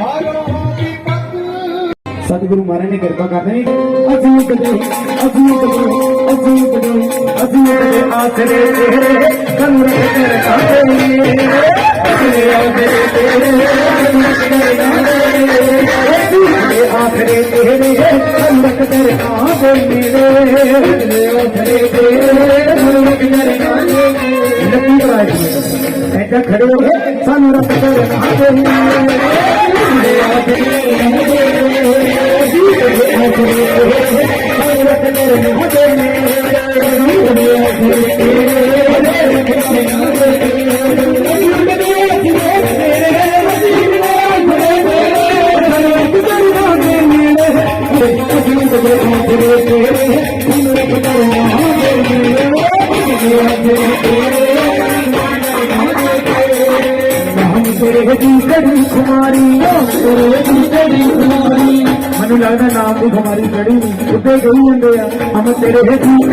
ਮੇਰੀ ਹਾਲੋਂ ਦੀ ਪੱਤ ਸਤਿਗੁਰੂ ਮਹਾਰਾਜ ਨੇ ਕਿਰਪਾ ਕਰਨੀ। ਅਸੀਂ ਕਦੇ ਅਸੀਂ ਕਦੇ ਅਸੀਂ ਕਦੇ ਅਸੀਂ ਕਦੇ ਆਸਰੇ ਤੇਰੇ, ਕੰਨ ਤੇਰੇ ਕਾਹੇ ਆਸਰੇ ਤੇਰੇ ਤੇਰੇ ਕਾਹੇ ਤੇਰੇ, ਕੰਨ ਤੇਰੇ ਕਾਹੇ ਮੇਰੇ ਆਸਰੇ ਤੇਰੇ, ਕੰਨ ਤੇਰੇ ਕਾਹੇ ਲੱਕੀ ਕਰਾਈ ਐਡਾ ਖੜੇ ਹੋ ਸਾਨੂੰ ਰੱਬ ਤੇਰੇ ਕਾਹੇ ਤੇਰੇ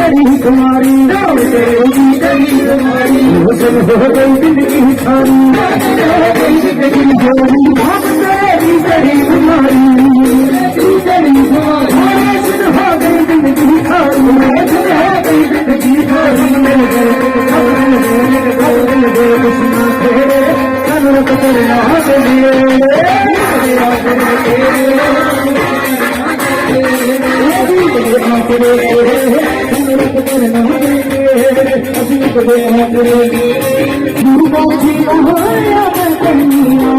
ਦੀ ਕੜੀ ਕੁਮਾਰੀ ਤੇਰੇ ਦੀ ਕੜੀ ਕੁਮਾਰੀ ਉਹ ਸਭ ਗਈ ਜ਼ਿੰਦਗੀ ਸਾਰੀ ਮੇਰੇ ਮੇਰੇ ਮੇਰੇ ਮੇਰੇ ਕ੍ਰਿਸ਼ਨ ਤੇਰੇ ਕਨਰ ਕਤਰ ਨਾ ਦੇ ਗੁਰੂ ਬਾਜੀ ਹੋਇਆ ਕੰਨੀਆਂ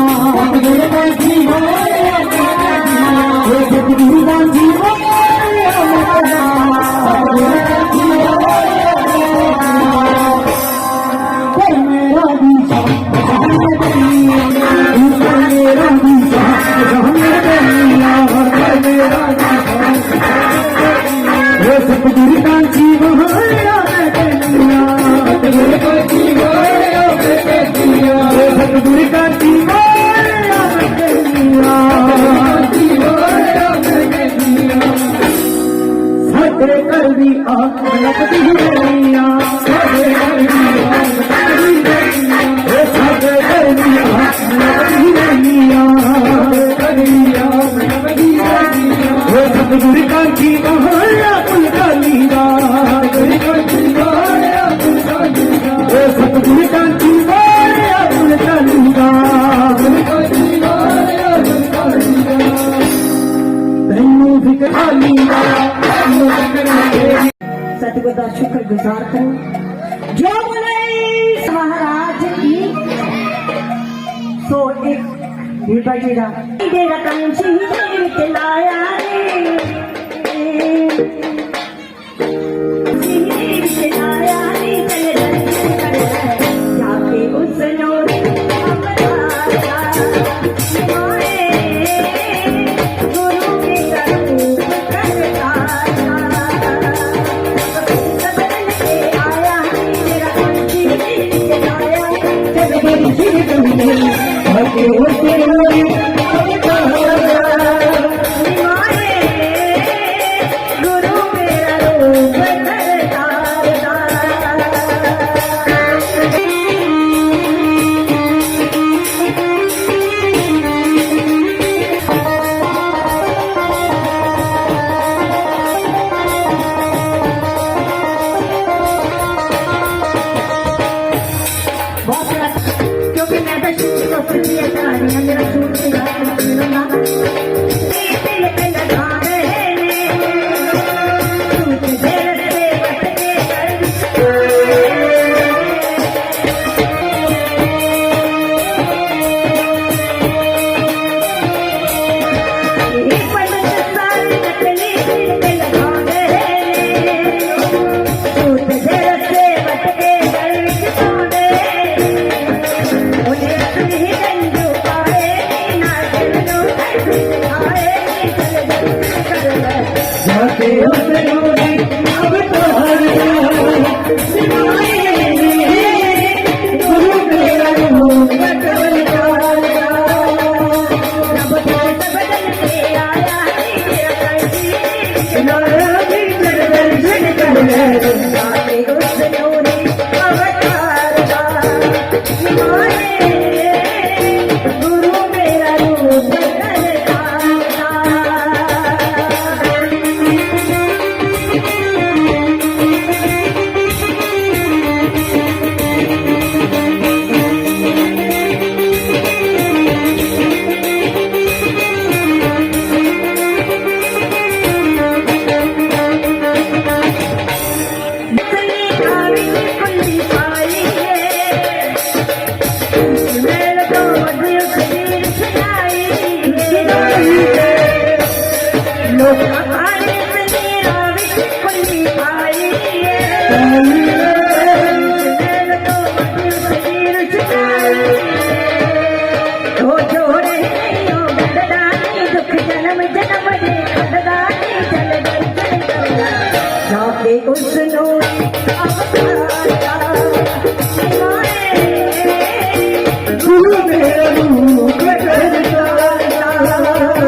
ਸਾਡੇ का शुक्रगुजार करो जो बोले महाराज की सो एक बीबा जी का दे रकम शहीद विच लाया रे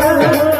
Thank you.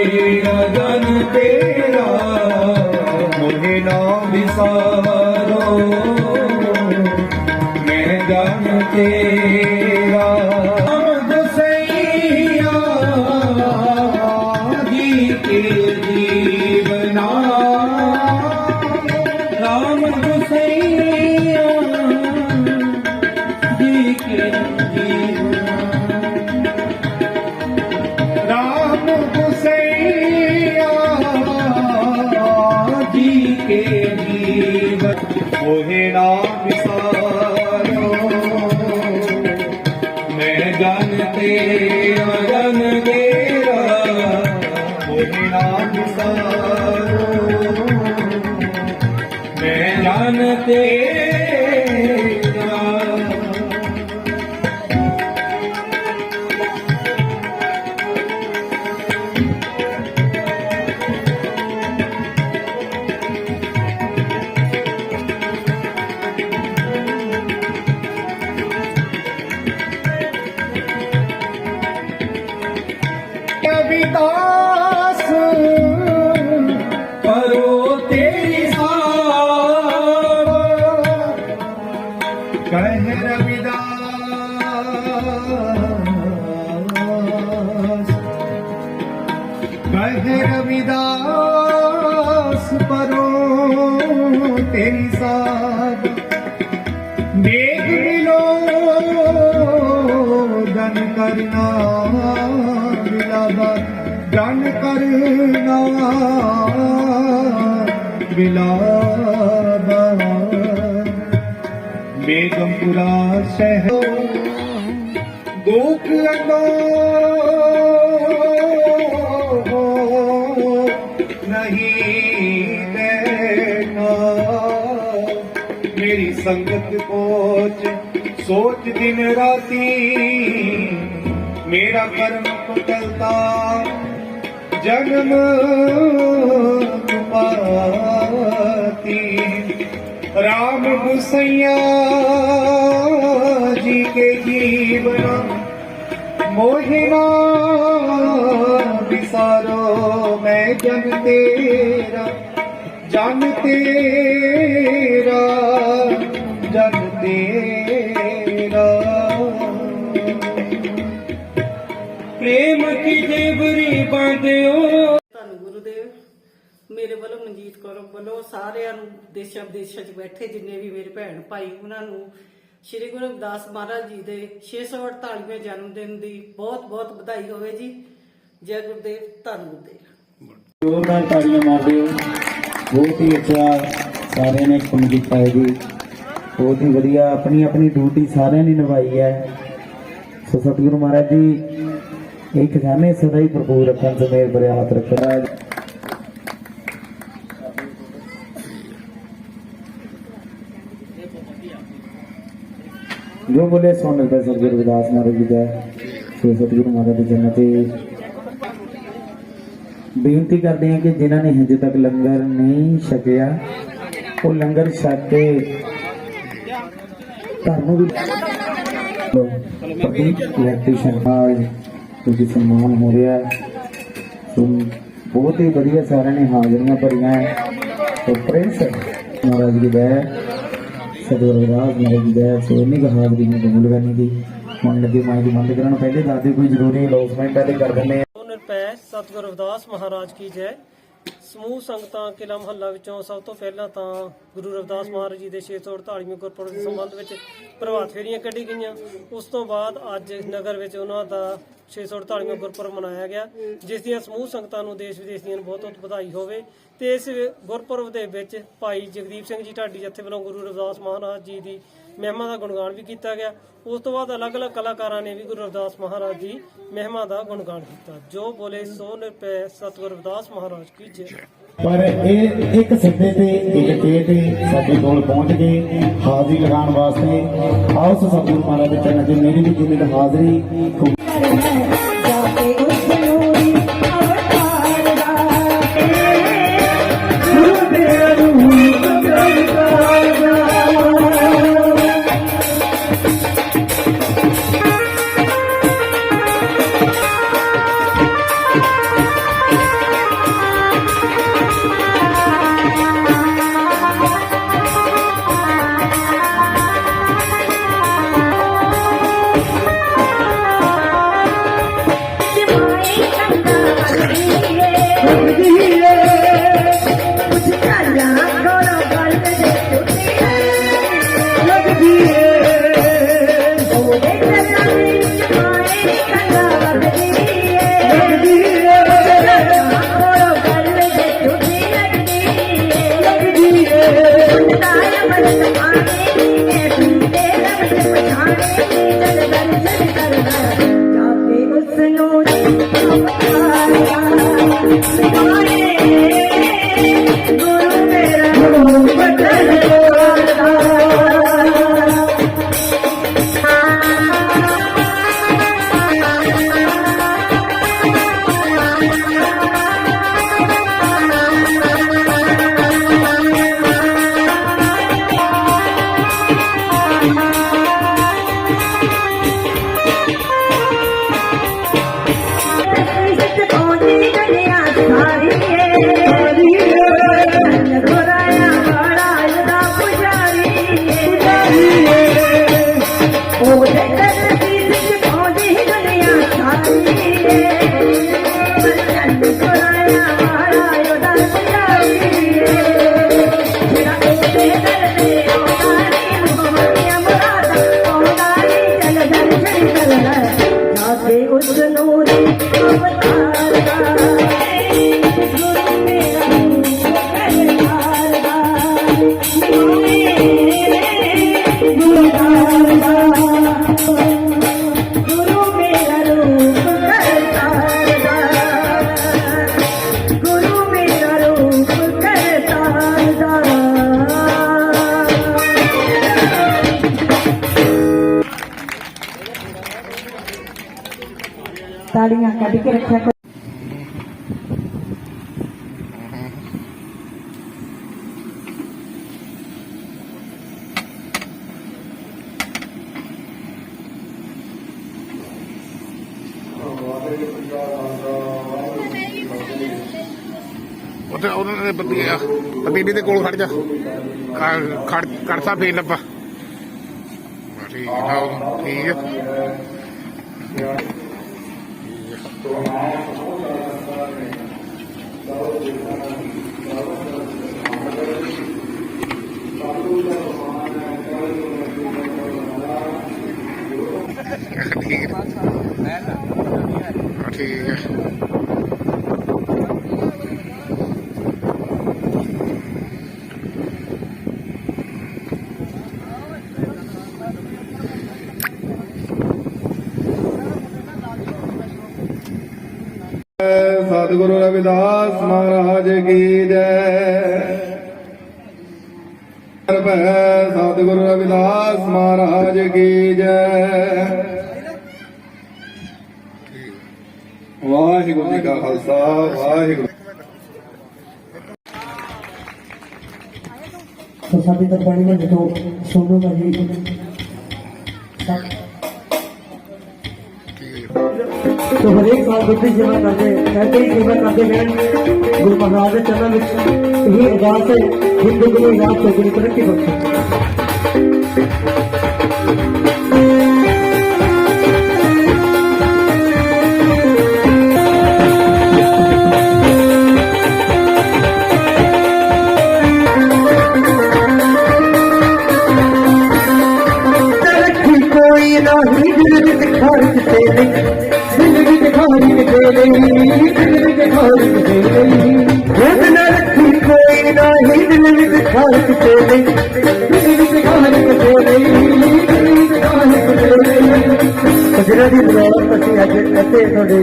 நாராயணா ਜਨ ਕਰਨਾ ਬਿਲਾਵਾ ਜਨ ਕਰਨਾ ਬਿਲਾਵਾ ਬੇਗਮਪੁਰਾ ਸਹਿ ਗੋਖ ਲਗਾ ਨਹੀਂ ਮੇਰੀ ਸੰਗਤ ਕੋਚ ਸੋਚ ਦਿਨ ਰਾਤੀ ਮੇਰਾ ਕਰਮ ਕੁਟਲਤਾ ਜਨਮ ਪਾਤੀ ਰਾਮ ਗੁਸਈਆ ਜੀ ਕੇ ਜੀਵਨ ਮੋਹਿਨਾ ਵਿਸਾਰੋ, ਮੈਂ ਜਨ ਤੇਰਾ ਜਨ ਤੇਰਾ। ਬਾਂਧਿਓ ਧੰਨ ਗੁਰੂਦੇਵ ਮੇਰੇ ਵੱਲੋਂ ਮਨਜੀਤ ਕੌਰ ਵੱਲੋਂ ਸਾਰਿਆਂ ਨੂੰ ਦੇਸ਼ਾਂ ਵਿਦੇਸ਼ਾਂ 'ਚ ਬੈਠੇ ਜਿੰਨੇ ਵੀ ਮੇਰੇ ਭੈਣ ਭਾਈ ਉਹਨਾਂ ਨੂੰ ਸ੍ਰੀ ਗੁਰੂ ਰਵਿਦਾਸ ਮਹਾਰਾਜ ਜੀ ਦੇ 648ਵੇਂ ਜਨਮ ਦਿਨ ਦੀ ਬਹੁਤ ਬਹੁਤ ਵਧਾਈ ਹੋਵੇ ਜੀ। ਜੈ ਗੁਰਦੇਵ ਧੰਨ ਗੁਰਦੇਵ। ਜ਼ੋਰਦਾਰ ਤਾੜੀਆਂ ਮਾਰਦੇ ਹੋ ਬਹੁਤ ਹੀ ਅੱਛਾ ਸਾਰਿਆਂ ਨੇ ਕੰਮ ਕੀਤਾ ਹੈ ਜੀ। ਬਹੁਤ ਹੀ ਵਧੀਆ ਆਪਣੀ ਆਪਣੀ ਡਿਊਟੀ ਸਾਰਿਆਂ ਨੇ ਨਿਭਾਈ ਹੈ। ਸੋ ਸਤਿਗੁਰੂ ਮਹਾਰਾਜ ਜੀ ਇਹ ਖਜ਼ਾਨੇ ਸਦਾ ਹੀ ਭਰਪੂਰ ਰੱਖਣ ਤੇ ਮੇਰ ਬਰੇ ਹੱਥ ਰੱਖਣਾ ਜੋ ਬੋਲੇ ਸੋ ਨਿਰਭੈ ਸਤਿਗੁਰੂ ਰਵਿਦਾਸ ਮਹਾਰਾਜ ਜੀ ਦਾ ਸੋ ਸਤਿਗੁਰੂ ਮਹਾਰਾਜ ਦੀ ਜਨਮ ਤੇ ਬੇਨਤੀ ਕਰਦੇ ਹਾਂ ਕਿ ਜਿਨ੍ਹਾਂ ਨੇ ਹਜੇ ਤੱਕ ਲੰਗਰ ਨਹੀਂ ਛਕਿਆ ਉਹ ਲੰਗਰ ਛਕ ਕੇ ਤੁਹਾਨੂੰ ਵੀ ਪ੍ਰਤੀਕ ਇਲੈਕਟ੍ਰੀਸ਼ਨ ਨਾਲ ਤੁਸੀਂ ਸਨਮਾਨ ਹੋ ਰਿਹਾ ਹੈ। ਸੋ ਬਹੁਤ ਹੀ ਵਧੀਆ ਸਾਰਿਆਂ ਨੇ ਹਾਜ਼ਰੀਆਂ ਭਰੀਆਂ ਸੋ ਪ੍ਰਿੰਸ ਮਹਾਰਾਜ ਜੀ ਦਾ ਸਤਿਗੁਰੂ ਰਵਿਦਾਸ ਮਹਾਰਾਜ ਜੀ ਦਾ ਸੋ ਇੰਨੀ ਹਾਜ਼ਰੀ ਨੂੰ ਕਬੂਲ ਕਰਨੀ ਦੀ ਹੁਣ ਲੱਗੇ ਮਾਈ ਦੀ ਬੰਦ ਕਰਨ। ਪਹਿਲੇ ਦੱਸਦੇ ਕੋਈ ਜ਼ਰੂਰੀ ਅਨਾਉਂਸਮੈਂਟ ਹੈ ਕਰ ਦਿੰਦੇ ਹਾਂ। ਸੋ ਨਿਰਭੈ ਰਵਿਦਾਸ ਮਹਾਰਾਜ ਕੀ ਜੈ। ਸਮੂਹ ਸੰਗਤਾਂ ਕਿਲਾ ਮਹੱਲਾ ਵਿੱਚੋਂ ਸਭ ਤੋਂ ਪਹਿਲਾਂ ਤਾਂ ਗੁਰੂ ਰਵਿਦਾਸ ਮਹਾਰਾਜ ਜੀ ਦੇ 648ਵੇਂ ਗੁਰਪੁਰਬ ਦੇ ਸੰਬੰਧ ਵਿੱਚ ਪ੍ਰਭਾਤ ਫੇਰੀਆਂ ਕੱਢੀ ਗਈਆਂ। ਉਸ ਤੋਂ ਬਾਅਦ ਅੱਜ ਨਗਰ ਵਿੱਚ ਉਹਨਾਂ ਦਾ 648ਵਾਂ ਗੁਰਪੁਰਬ ਮਨਾਇਆ ਗਿਆ, ਜਿਸ ਦੀਆਂ ਸਮੂਹ ਸੰਗਤਾਂ ਨੂੰ ਦੇਸ਼ ਵਿਦੇਸ਼ ਦੀਆਂ ਬਹੁਤ ਬਹੁਤ ਵਧਾਈ ਹੋਵੇ। ਤੇ ਇਸ ਗੁਰਪੁਰਬ ਦੇ ਵਿੱਚ ਭਾਈ ਜਗਦੀਪ ਸਿੰਘ ਜੀ ਢਾਡੀ ਜੱਥੇ ਵੱਲੋਂ ਗੁਰੂ ਰਵਿਦਾਸ ਮਹਾਰਾਜ ਜੀ ਦੀ ਮਹਿਮਾ ਦਾ ਗੁਣਗਾਨ ਵੀ ਕੀਤਾ ਗਿਆ। ਉਸ ਤੋਂ ਬਾਅਦ ਅਲੱਗ-ਅਲੱਗ ਕਲਾਕਾਰਾਂ ਨੇ ਵੀ ਗੁਰੂ ਰਵਿਦਾਸ ਮਹਾਰਾਜ ਦੀ ਮਹਿਮਾ ਦਾ ਗੁਣਗਾਨ ਕੀਤਾ। ਜੋ ਬੋਲੇ ਸੋ ਨਿਰਭੈ ਸਤਿਗੁਰ ਰਵਿਦਾਸ ਮਹਾਰਾਜ ਕੀ ਜੈ। ਪਰ ਇਹ ਇੱਕ ਸਿੱਧੇ ਤੇ ਇੱਕ ਤੇ ਤੇ ਸਾਡੇ ਕੋਲ ਪਹੁੰਚ ਗਏ ਹਾਜ਼ਰੀ ਲਗਾਉਣ ਵਾਸਤੇ। ਆਓ ਸਤਿਗੁਰੂ ਮਹਾਰਾਜ ਦੇ ਚਰਨਾਂ 'ਚ ਮੇਰੀ ਵੀ ਜਿੰਨੀ ਹਾਜ਼ਰੀ। ਉਸ ਤਾਲੀਆਂ ਕੱਢ ਕੇ ਰੱਖਿਆ ਕਰੋ ਉੱਥੇ ਉਹਨਾਂ ਨੇ ਪਤੀ ਪਤੀਲੀ ਦੇ ਕੋਲ ਖੜ ਜਾ ਖੜ- ਖੜ ਖੜਸਾ ਫੇਰ ਲੱਪਾ ਠੀਕ ਹੈ। ਆਓ, ਠੀਕ ਹੈ। ਠੀਕ ਹੈ ਹਾਂ, ਠੀਕ ਹੈ ਸਤਿਗੁਰੂ ਰਵਿਦਾਸ ਮਹਾਰਾਜ ਕੀ ਜੈ। ਭੈ ਸਤਿਗੁਰੂ ਰਵਿਦਾਸ ਮਹਾਰਾਜ ਕੀ ਜੈ। ਵਾਹਿਗੁਰੂ ਜੀ ਕਾ ਖਾਲਸਾ ਵਾਹਿਗੁਰੂ। ਸੋ ਸਾਡੇ ਤਾਂ ਪਾਣੀ ਨਾਲ ਜਦੋਂ ਸੋਨੋ ਭਾਜੀ ਠੀਕ ਹੈ تو ہر ایک بات بدھی سیوا کرتے ایسے ہی سیوا کرتے گئے گرو مہاراج نے چرنا ہی ارداس ہے، ہندو گرو یاد کو گرو ترقی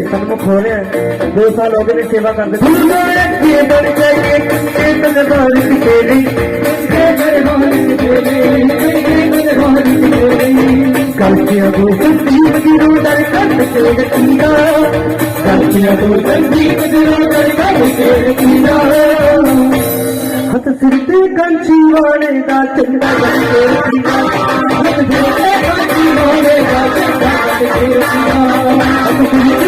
ਤੇਰੀ ਇਹ ਦਰਬਾਰ ਦੀ ਤੇਰੀ ਇਹ ਦਰਬਾਰ ਦੀ ਤੇਰੀ। ਕਾਲਚੀਆਂ ਤੋਂ ਸੰਦੀਪ ਦੀ ਰੂਹ ਕੱਢ ਕੇ ਰਖੀਦਾ। ਕਾਲਚੀਆਂ ਤੋਂ ਸੰਦੀਪ ਦੀ ਰੂਹ ਕੱਢ ਕੇ ਰਖੀਦਾ। ਹੱਥ ਸਿਰ ਤੇ ਕੰਚੀ ਵਾਲੇ ਦਾ ਚੰਗਾ ਬਣ ਕੇ ਰਖੀਦਾ। ਹੱਥ ਸਿਰ ਤੇ ਕੰਚੀ ਵਾਲੇ ਦਾ ਚੰਗਾ ਬਣ ਕੇ ਰਖੀਦਾ।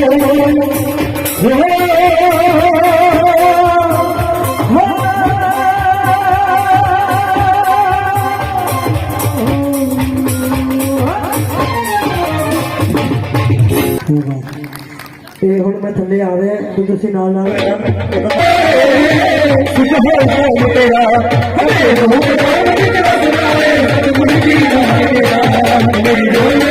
ਮੈਂ ਥੱਲੇ ਆ ਰਿਹਾ ਤੇ ਤੁਸੀਂ ਨਾਲ ਨਾਲ ਸੁਖ ਹੋ ਜਾਏ ਤੇਰਾ ਹਮੇ ਰੂਪ ਤੇਰਾ ਸੁਣਾਏ ਤੇ ਮੁੜੀ ਤੇਰਾ ਮੇਰੀ ਰੋਏ